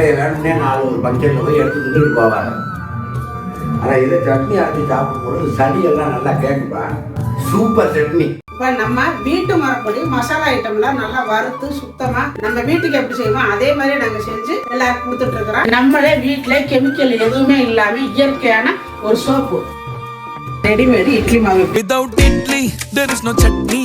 வெத்தலையை வேணும்னே நாலு ஒரு பங்கெட்டில் போய் எடுத்து தின்னுட்டு போவாங்க. ஆனால் இதை சட்னி அரைச்சி சாப்பிடும்போது சளி எல்லாம் நல்லா கேட்குப்பா சூப்பர் சட்னி. இப்போ நம்ம வீட்டு மரப்படி மசாலா ஐட்டம்லாம் நல்லா வறுத்து சுத்தமா நம்ம வீட்டுக்கு எப்படி செய்வோம் அதே மாதிரி நாங்க செஞ்சு எல்லாருக்கும் கொடுத்துட்டு இருக்கிறோம். நம்மளே வீட்டுல கெமிக்கல் எதுவுமே இல்லாம இயற்கையான ஒரு சோப்பு ரெடிமேடு இட்லி மாவு. Without idli, there is no chutney.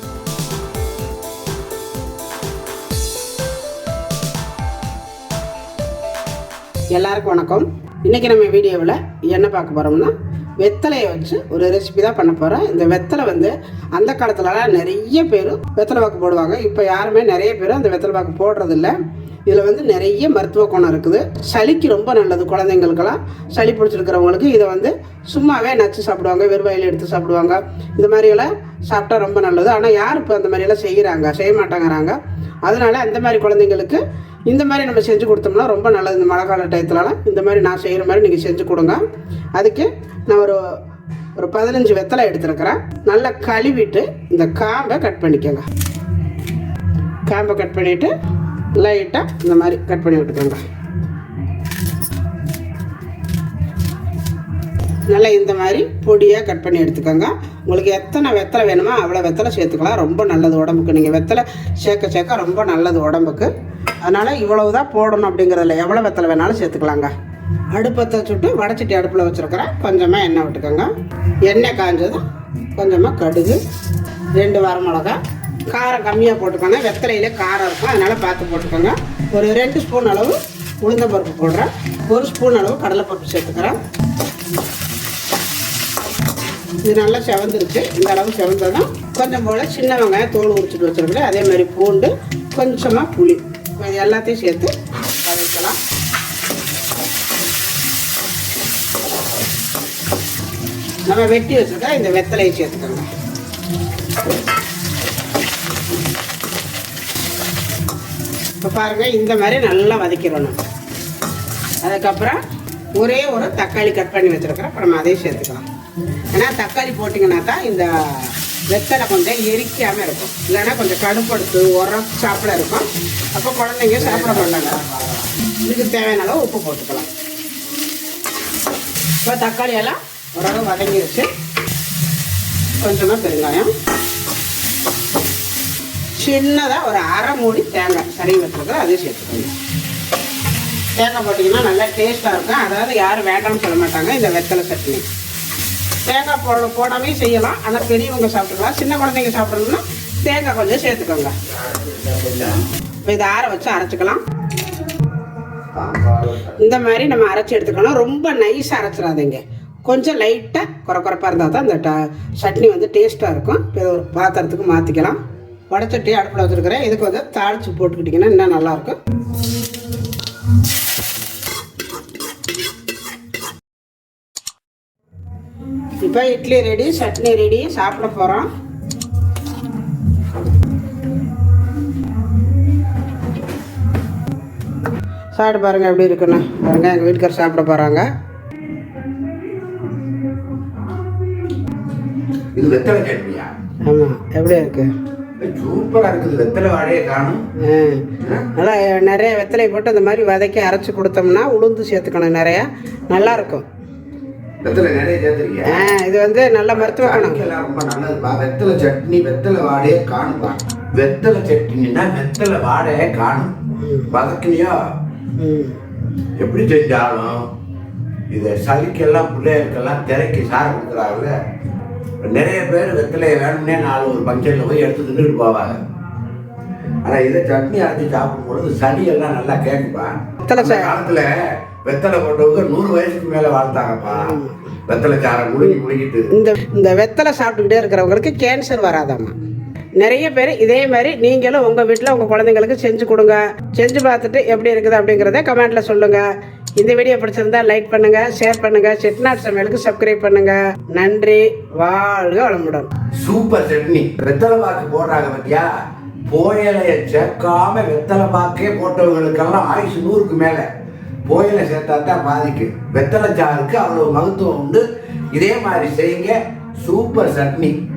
எல்லாருக்கும் வணக்கம். இன்றைக்கி நம்ம வீடியோவில் என்ன பார்க்க போகிறோம்னா வெத்தலையை வச்சு ஒரு ரெசிபி தான் பண்ண போகிறோம் இந்த வெத்தலை வந்து அந்த காலத்துலலாம் நிறைய பேர் வெத்தலை பாக்கு போடுவாங்க. இப்போ யாருமே நிறைய பேர் அந்த வெத்தலை பாக்கு போடுறதில்ல. இதில் வந்து நிறைய மருத்துவ குணம் இருக்குது. சளிக்கு ரொம்ப நல்லது குழந்தைங்களுக்கெல்லாம். சளி பிடிச்சிருக்கிறவங்களுக்கு இதை வந்து சும்மாவே நச்சு சாப்பிடுவாங்க வெறுவாயில் எடுத்து சாப்பிடுவாங்க. இந்த மாதிரியெல்லாம் சாப்பிட்டா ரொம்ப நல்லது. ஆனால் யார் இப்போ அந்த மாதிரியெல்லாம் செய்கிறாங்க? செய்ய மாட்டாங்கிறாங்க. அதனால அந்த மாதிரி குழந்தைங்களுக்கு இந்த மாதிரி நம்ம செஞ்சு கொடுத்தோம்னா ரொம்ப நல்லது இந்த மழை கால டயத்துலலாம் இந்த மாதிரி நான் செய்கிற மாதிரி நீங்கள் செஞ்சு கொடுங்க. அதுக்கு நான் ஒரு ஒரு பதினஞ்சு வெத்தலை எடுத்துருக்கிறேன். நல்லா கழுவிட்டு இந்த காம்பை கட் பண்ணிக்கோங்க. காம்பை கட் பண்ணிவிட்டு லைட்டாக இந்த மாதிரி கட் பண்ணி விட்டுக்கோங்க. நல்லா இந்த மாதிரி பொடியாக கட் பண்ணி எடுத்துக்கோங்க. உங்களுக்கு எத்தனை வெத்தலை வேணுமோ அவ்வளோ வெத்தலை சேர்த்துக்கலாம். ரொம்ப நல்லது உடம்புக்கு. நீங்கள் வெத்தலை சேர்க்க சேர்க்க ரொம்ப நல்லது உடம்புக்கு. அதனால் இவ்வளவு தான் போடணும் அப்படிங்கிறதில்ல எவ்வளோ வெத்தலை வேணாலும் சேர்த்துக்கலாங்க. அடுப்பத்தை சுட்டு வடச்சட்டி அடுப்பில் வச்சுருக்கிறேன் கொஞ்சமாக எண்ணெய் விட்டுக்கோங்க. எண்ணெய் காஞ்சதும் கொஞ்சமாக கடுகு ரெண்டு வரமிளகா காரம் கம்மியாக போட்டுக்கோங்க. வெத்தலையிலே காரம் இருக்கும் அதனால் பார்த்து போட்டுக்கோங்க. ஒரு ரெண்டு ஸ்பூன் அளவு உளுந்தம்பருப்பு போடுறேன். ஒரு ஸ்பூன் அளவு கடலைப்பருப்பு சேர்த்துக்கிறேன். இது நல்லா செவந்துருச்சு. இந்த அளவு செவந்ததும் கொஞ்சம் போல் சின்ன வெங்காயம் தோல் உரிச்சிட்டு வச்சுருக்கேன். அதே மாதிரி பூண்டு கொஞ்சமாக புளி. இது எல்லாத்தையும் சேர்த்து வதக்கலாம். நம்ம வெட்டி வச்சுருக்கா இந்த வெத்தலையை சேர்த்துக்கோங்க. இப்போ பாருங்கள் இந்த மாதிரி நல்லா வதக்கிடணும் அதுக்கப்புறம் ஒரே ஒரு தக்காளி கட் பண்ணி வச்சுருக்கிறேன். அப்புறம் நம்ம அதையும் சேர்த்துக்கலாம். ஏன்னா தக்காளி போட்டிங்கன்னா தான் இந்த வெத்தலை கொஞ்சம் எரிக்காமல் இருக்கும். இல்லைன்னா கொஞ்சம் கடுப்படுத்து உரம் சாப்பிட இருக்கும். அப்போ குழந்தைங்க சாப்பிட மாட்டாங்க. இதுக்கு தேவையான அளவு உப்பு போட்டுக்கலாம். இப்போ தக்காளி எல்லாம் ஓரளவு வதங்கிருச்சு. கொஞ்சமாக பெருங்காயம். சின்னதாக ஒரு அரை மூடி தேங்காய் சரி வச்சுருக்கிறேன் அதையும் சேர்த்துக்கோங்க. தேங்காய் போட்டிங்கன்னா நல்லா டேஸ்ட்டாக இருக்கும். அதாவது யாரும் வேண்டாம்னு சொல்ல மாட்டாங்க இந்த வெத்தலை சட்னி. தேங்காய் போட போடாமே செய்யலாம். ஆனால் பெரியவங்க சாப்பிட்டுக்கலாம் சின்ன குழந்தைங்க சாப்பிட்றதுன்னா தேங்காய் கொஞ்சம் சேர்த்துக்கோங்க. இப்போ இதை ஆற வச்சு அரைச்சிக்கலாம். இந்த மாதிரி நம்ம அரைச்சி எடுத்துக்கணும். ரொம்ப நைஸாக அரைச்சிடாதீங்க. கொஞ்சம் லைட்டாக குறை குறைப்பாக இருந்தால் தான் இந்த ட- சட்னி வந்து டேஸ்ட்டாக இருக்கும். இப்போ ஒரு பாத்திரத்துக்கு மாற்றிக்கலாம் வடச்சட்டி அடுப்பில் வச்சுருக்கிறேன். இதுக்கு வந்து தாளித்து போட்டுக்கிட்டிங்கன்னா இன்னும் நல்லாயிருக்கும் இப்போ இட்லி ரெடி சட்னி ரெடி சாப்பிட போகிறோம் சாப்பிட்டு பாருங்க எப்படி இருக்குன்னு. பாருங்க எங்கள் வீட்டுக்காரர் சாப்பிட போகிறாங்க இது வெத்தலை சட்னியா? ஆமாம் எப்படி இருக்கு? சூப்பராக இருக்குது வெத்தலை வாடையே காணும். ஆ. நல்லா நிறைய வெத்தலை போட்டு இந்த மாதிரி வதக்கி அரைச்சி கொடுத்தோம்னா உளுந்து சேர்த்துக்கணும் நிறையா. நல்லா இது வந்து நல்ல மருத்துவ குணம். ரொம்ப நல்லதுப்பா வெத்தலை சட்னி வெத்தலை வாடையே காணும்பா வெத்தலை சட்னின்னா வெத்தலை வாடையே காணும். வதக்கினியோ? எப்படி செஞ்சாலும் இதை சளிக்கெல்லாம் பிள்ளைகளுக்கெல்லாம் திரைக்கு சார கொடுக்குறாங்கல்ல நிறைய பேர் வெத்தலையை வேணும்னே நாலு ஒரு பங்கெட்டில் போய் எடுத்து தின்னுட்டு போவாங்க. ஆனால் இதை சட்னி அரைச்சி சாப்பிடும்பொழுது சளி எல்லாம் நல்லா கேட்குப்பா காலத்தில் வெத்தலை போட்டவங்க நூறு வயசுக்கு மேலே வாழ்ந்தாங்கப்பா. வெத்தலை சாரை முழுங்கி முழுங்கிட்டு இந்த இந்த வெத்தலை சாப்பிட்டுக்கிட்டே இருக்கிறவங்களுக்கு கேன்சர் வராதாம்மா. நிறைய பேர் இதே மாதிரி நீங்களும் உங்கள் வீட்டில் உங்கள் குழந்தைங்களுக்கு செஞ்சு கொடுங்க. செஞ்சு பார்த்துட்டு எப்படி இருக்குது அப்படிங்கிறத கமெண்ட்டில் சொல்லுங்கள் இந்த வீடியோ பிடிச்சிருந்தா லைக் பண்ணுங்கள் ஷேர் பண்ணுங்கள் செட்நாட் சமையலுக்கு சப்ஸ்கிரைப் பண்ணுங்கள் நன்றி வாழ்க வளமுடன். சூப்பர் சட்னி. வெத்தலை பாக்கு போடுறாங்க பத்தியா? புயலைய சேர்க்காம வெத்தலை பாக்கே போட்டவங்களுக்கெல்லாம் ஆயுசு நூறுக்கு மேல. கோயிலை சேர்த்தா தான் பாதிக்கு. வெத்தலை சாருக்கு அவ்வளவு மகத்துவம் உண்டு. இதே மாதிரி செய்யுங்க. சூப்பர் சட்னி.